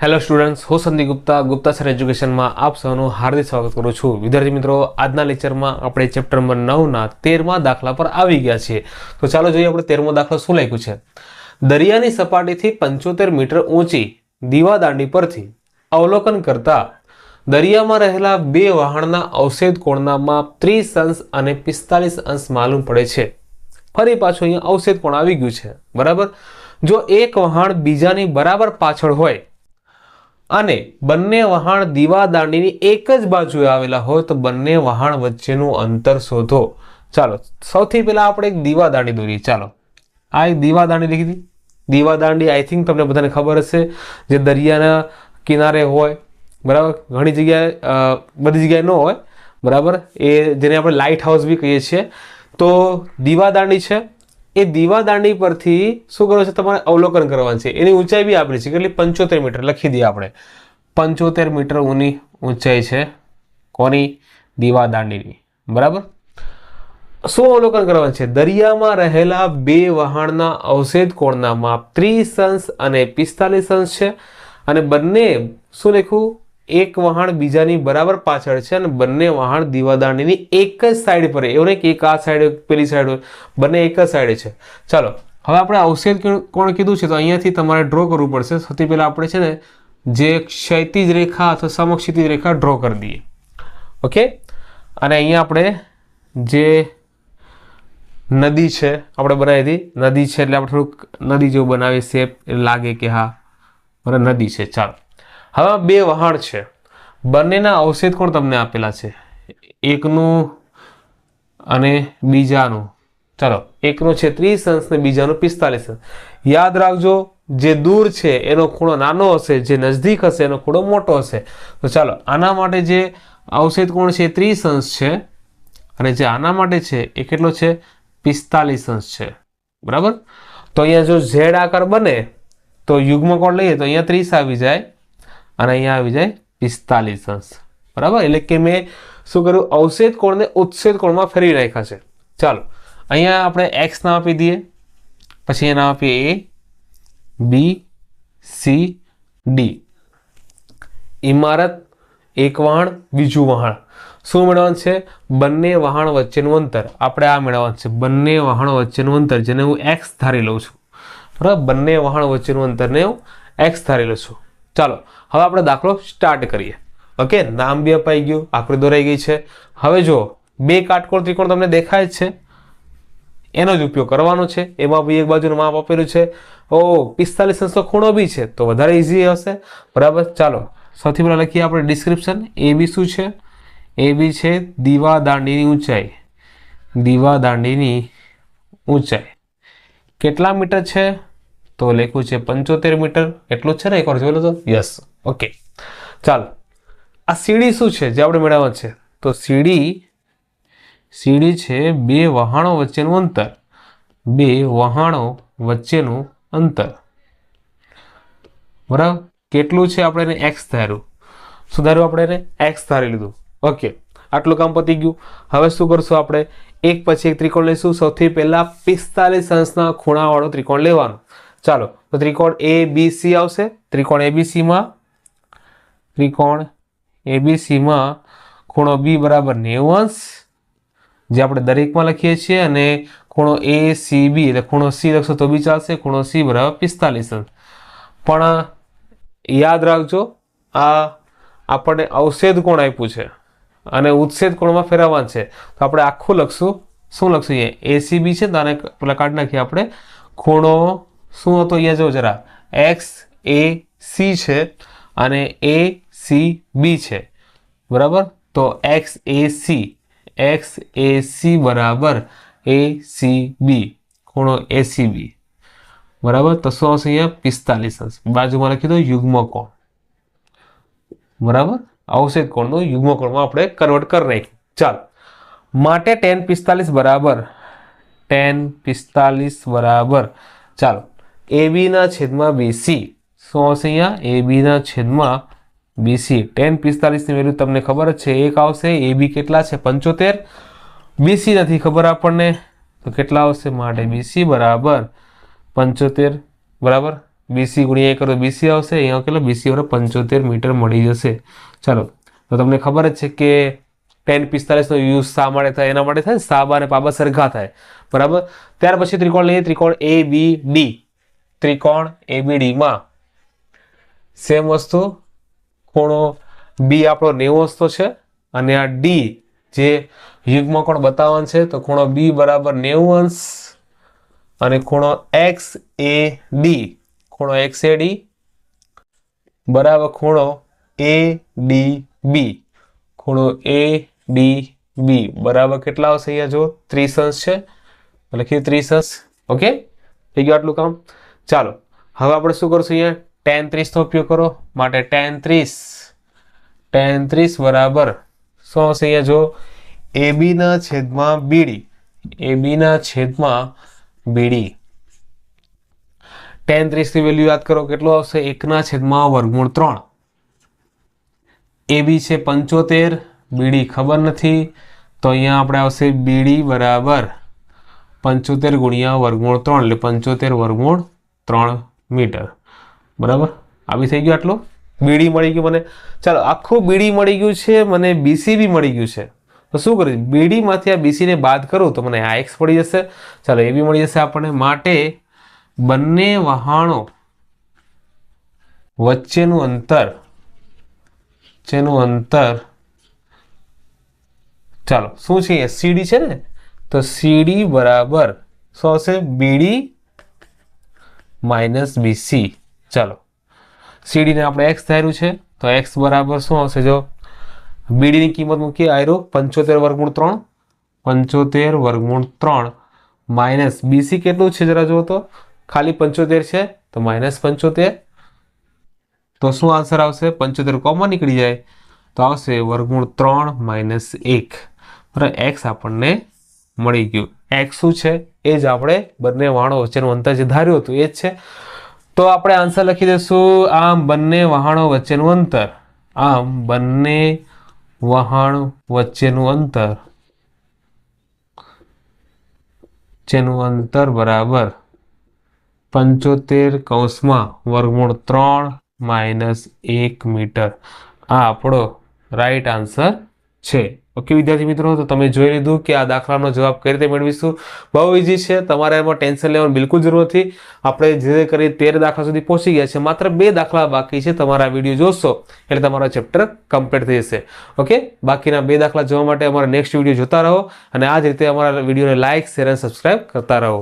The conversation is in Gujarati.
હેલો સ્ટુડન્ટ્સ હું સંદીપ ગુપ્તા ગુપ્તા સર એજ્યુકેશનમાં આપ સૌનું હાર્દિક સ્વાગત કરું છું. વિદ્યાર્થી મિત્રો, આજના લેક્ચરમાં આપણે ચેપ્ટર નંબર નવના તેરમા દાખલા પર આવી ગયા છીએ. તો ચાલો જોઈએ આપણે તેરમો દાખલો શું લખ્યું છે. દરિયાની સપાટીથી પંચોતેર મીટર ઊંચી દીવાદાંડી પરથી અવલોકન કરતા દરિયામાં રહેલા બે વહાણના અવષેધ કોણના માપ ત્રીસ અંશ અને પિસ્તાલીસ અંશ માલુમ પડે છે. ફરી પાછું અહીંયા અવષેધ કોણ આવી ગયું છે? બરાબર? જો એક વહાણ બીજાની બરાબર પાછળ હોય અને બંને વહાણ દીવા દાંડીની એક જ બાજુએ આવેલા હોય તો બંને વહાણ વચ્ચેનું અંતર શોધો. ચાલો, સૌથી પહેલા આપણે એક દીવાદાંડી દોરીએ. ચાલો, આ એક દીવાદાંડી લીધી દીવા દાંડી આઈ થિંક તમને બધાને ખબર હશે, જે દરિયાના કિનારે હોય, બરાબર? ઘણી જગ્યાએ બધી જગ્યાએ ન હોય, બરાબર? એ જેને આપણે લાઇટ હાઉસ બી કહીએ છીએ. તો દીવાદાંડી છે એ દીવા દાંડી પરથી શું કરવાનું છે? તમારે અવલોકન કરવાનું છે. એની ઊંચાઈ બી આપણી છે. કેટલી? પંચોતેર મીટર લખી દઈએ આપણે. પંચોતેર મીટર ઊની ઊંચાઈ છે કોની? દીવા દાંડીની બરાબર? શું અવલોકન કરવાનું છે? દરિયામાં રહેલા બે વહાણના અવશેષ કોણના માપ ત્રીસ અંશ અને પિસ્તાલીસ અંશ છે. અને બંને શું લખ્યું? એક વહાણ બીજાની બરાબર પાછળ છે અને બંને વહાણ દીવાદાંડીની એક જ સાઈડ પર એવું નહીં કે એક આ સાઈડ પેલી સાઈડ બંને એક જ સાઈડે છે. ચાલો, હવે આપણે અવશેષ કોણ- કીધું છે તો અહીંયાથી તમારે ડ્રો કરવું પડશે. સૌથી પહેલાં આપણે છે ને જે ક્ષૈતિજ રેખા અથવા સમક્ષિતિજ રેખા ડ્રો કરી દઈએ. ઓકે અને અહીંયા આપણે જે નદી છે, આપણે બનાવી હતી. નદી છે એટલે આપણે થોડુંક નદી જેવું બનાવીએ. શેપ લાગે કે હા. બરાબર, નદી છે. ચાલો. હવે બે વહાણ છે. બંનેના અવશેષ કોણ તમને આપેલા છે? એકનું અને બીજાનું. ચાલો, એકનું છે ત્રીસ અંશ ને બીજાનું પિસ્તાલીસ અંશ. યાદ રાખજો, જે દૂર છે એનો ખૂણો નાનો હશે, જે નજદીક હશે એનો ખૂણો મોટો હશે. તો ચાલો, આના માટે જે અવશેષ કોણ છે ત્રીસ અંશ છે અને જે આના માટે છે એ કેટલો છે? પિસ્તાલીસ અંશ છે. બરાબર? તો અહીંયા જો ઝેડ આકાર બને, તો યુગ્મ કોણ લઈએ તો અહીંયા ત્રીસ આવી જાય. અને અહીંયા આવી જાય પિસ્તાલીસ અંશ. બરાબર? એટલે કે મેં શું કર્યું? અવશેષ કોણને ઉત્સેદ કોણમાં ફેરવી નાખ્યા છે. ચાલો, અહીંયા આપણે એક્સ નામ આપી દઈએ. પછી એના આપીએ એ બી સી ડી ઇમારત એક વહાણ, બીજું વહાણ. શું મેળવવાનું છે? બંને વહાણ વચ્ચેનું અંતર. આપણે આ મેળવવાનું છે. બંને વહાણ વચ્ચેનું અંતર, જેને હું એક્સ ધારી લઉં છું. બરાબર? બંને વહાણ વચ્ચેનું અંતરને હું એક્સ ધારી લઉં છું. ચાલો, હવે આપણે દાખલો સ્ટાર્ટ કરીએ. ઓકે નામ બી અપાઈ ગયું, આકૃતિ દોરાઈ ગઈ છે. હવે જો બે કાટકોણ ત્રિકોણ તમને દેખાય છે. એનો જ ઉપયોગ કરવાનો છે. એમાં બી એક બાજુનું માપ આપેલું છે. ઓ, પિસ્તાલીસ અંશનો ખૂણો બી છે. તો વધારે ઇઝી હશે. બરાબર? ચાલો, સૌથી પહેલાં લખીએ આપણે ડિસ્ક્રિપ્શન એ બી શું છે? એ બી છે દીવા દાંડીની ઊંચાઈ. દીવા દાંડીની ઊંચાઈ. કેટલા મીટર છે? તો લખ્યું છે પંચોતેર મીટર. એટલું છે ને એકવાર જોઈ લો તો યસ ઓકે ચાલો. આ સીડી શું છે? જે આપણે મેળવવાનું છે. તો સીડી સીડી છે બે વહાણો વચ્ચેનું અંતર. બે વહાણો વચ્ચેનું અંતર. બરાબર? કેટલું છે આપણે એને એક્સ ધાર્યું? શું ધાર્યું આપણે એને એક્સ ધારી લીધું. ઓકે આટલું કામ પતી ગયું. હવે શું કરશું આપણે? એક પછી એક ત્રિકોણ લઈશું. સૌથી પહેલા પિસ્તાલીસ અંશના ખૂણાવાળો ત્રિકોણ લેવાનો. ચાલો, તો ત્રિકોણ એ બી સી આવશે. ત્રિકોણ એબીસીમાં ત્રિકોણ એબીસીમાં ખૂણો બી બરાબર નેવું અંશ, જે આપણે દરેકમાં લખીએ છીએ, અને ખૂણો એ સી બી એટલે ખૂણો સી લખશો તો બી ચાલશે, ખૂણો સી બરાબર પિસ્તાલીસ અંશ. પણ યાદ રાખજો, આ આપણને અવશેદ કોણ આપ્યું છે? અને ઉત્સેદ કોણમાં ફેરવવાનું છે. તો આપણે આખું લખશું. શું લખશું અહીંયા? એસીબી છે, તો આને પેલા નાખીએ આપણે. ખૂણો શું હતો અહીંયા જો જરા. એક્સ એ સી છે અને એ સી બી છે. બરાબર? તો X A C X A C બરાબર એ સી બી ખૂણો એસીબી બરાબર? તો શું આવશે અહીંયા? પિસ્તાલીસ અંશ બાજુમાં લખી દો યુગ્મ કોણ બરાબર? અવશેષ કોણનું? યુગ્મ કોણમાં આપણે કન્વર્ટ કરી નાખ્યું ચાલ. માટે ટેન પિસ્તાલીસ બરાબર. ટેન પિસ્તાલીસ બરાબર. ચાલો. એ બીના છેદમાં બીસી. શું આવશે અહીંયા? એ બીના છેદમાં બીસી. ટેન પિસ્તાલીસની વેલ્યુ તમને ખબર જ છે. એક આવશે એ કેટલા છે? પંચોતેર. બીસી નથી ખબર આપણને. તો કેટલા આવશે માટે? બીસી બરાબર પંચોતેર. બરાબર? બીસી ગુણ્યા કરો બીસી આવશે. અહીંયા કેટલો? બીસી વડે પંચોતેર મીટર મળી જશે. ચાલો. તો તમને ખબર જ છે કે ટેન પિસ્તાલીસનો યુઝ શા માટે થાય? એના માટે થાય સાબા અને પાબા સરખા થાય. બરાબર? ત્યાર પછી ત્રિકોણ લઈએ. ત્રિકોણ એ બી ડી. ત્રિકોણ એબીડીમાં સેમ વસ્તુ, ખૂણો બી આપણો નેવું વસ્તુ છે અને આ ડી જે યુગમાં કોણ બતાવવાનું છે, તો ખૂણો બી બરાબર નેવું અંશ અને ખૂણો એક્સ એ ડી ખૂણો એક્સ એ ડી બરાબર ખૂણો એ ડી બી ખૂણો એ ડી બી બરાબર કેટલા આવશે અહીંયા જો? ત્રીસ અંશ છે. લખીએ ત્રીસ અંશ. ઓકે? થઈ ગયું આટલું કામ? ચાલો, હવે આપણે શું કરશું અહીંયા? ટેન ત્રીસનો ઉપયોગ કરો. માટે ટેન ત્રીસ ટેન ત્રીસ બરાબર શું આવશે અહીંયા જો? એ બીના છેદમાં બીડી. એ બીના છેદમાં બીડી. ટેન ત્રીસની વેલ્યુ યાદ કરો, કેટલું આવશે? એકના છેદમાં વર્ગમૂળ ત્રણ. એ બી છે પંચોતેર. બીડી ખબર નથી. તો અહીંયા આપણે આવશે બીડી બરાબર પંચોતેર ગુણ્યા વર્ગમૂળ ત્રણ. એટલે પંચોતેર વર્ગમૂળ ત્રણ મીટર. બરાબર? આવી થઈ ગયું આટલું? બીડી મળી ગયું મને. ચાલો, આખું બીડી મળી ગયું છે, મને બીસી બી મળી ગયું છે. તો શું કરીશ બીડીમાંથી આ બીસીને બાદ કરું તો મને આ એક્સ મળી જશે. ચાલો, એ બી મળી જશે આપણને. માટે બંને વહાણો વચ્ચેનું અંતર વચ્ચેનું અંતર. ચાલો, શું છે? સીડી છે ને? તો સીડી બરાબર શું આવશે બીડી માઇનસ બીસી ચાલો. સીડીને આપણે એક્સ ધાર્યું છે. તો એક્સ બરાબર શું આવશે? જો બીડીની કિંમત મૂકીએ, આયરો, પંચોતેર વર્ગમૂળ ત્રણ, પંચોતેર વર્ગમૂળ ત્રણ. માઇનસ બીસી કેટલું છે જરા જુઓ તો? ખાલી પંચોતેર છે, તો માઇનસ પંચોતેર. તો શું આન્સર આવશે? પંચોતેર કોમન નીકળી જાય. તો આવશે વર્ગમૂળ ત્રણ માઇનસ એક. બરાબર એક્સ આપણને મળી ગયું. એક્સ શું છે? એ જ આપણે બંને વાણો વચ્ચેનું અંતર જે ધાર્યું હતું, એ જ છે. તો આપણે આન્સર લખી દઈશું, આમ બંને વહાણો વચ્ચેનું અંતર. આમ બંને વહાણ વચ્ચેનું અંતર. જેનું અંતર બરાબર પંચોતેર કૌંસમાં વર્ગમૂળ ત્રણ માઇનસ એક મીટર. આ આપણો રાઈટ આન્સર છે. ઓકે વિદ્યાર્થી મિત્રો, તો તમે જોઈ લીધું કે આ દાખલાનો જવાબ કઈ રીતે મેળવીશું? બહુ ઇઝી છે, તમારે એમાં ટેન્શન લેવાની બિલકુલ જરૂર નથી. આપણે જે કરી તેર દાખલા સુધી પહોંચી ગયા છે, માત્ર બે દાખલા બાકી છે, તમારા વીડિયો જોશો, એટલે તમારો ચેપ્ટર કમ્પ્લીટ થઈ જશે. ઓકે બાકીના બે દાખલા જોવા માટે અમારા નેક્સ્ટ વીડિયો જોતા રહો, અને આ જ રીતે અમારા વિડીયોને લાઇક શેર અને સબસ્ક્રાઈબ કરતા રહો.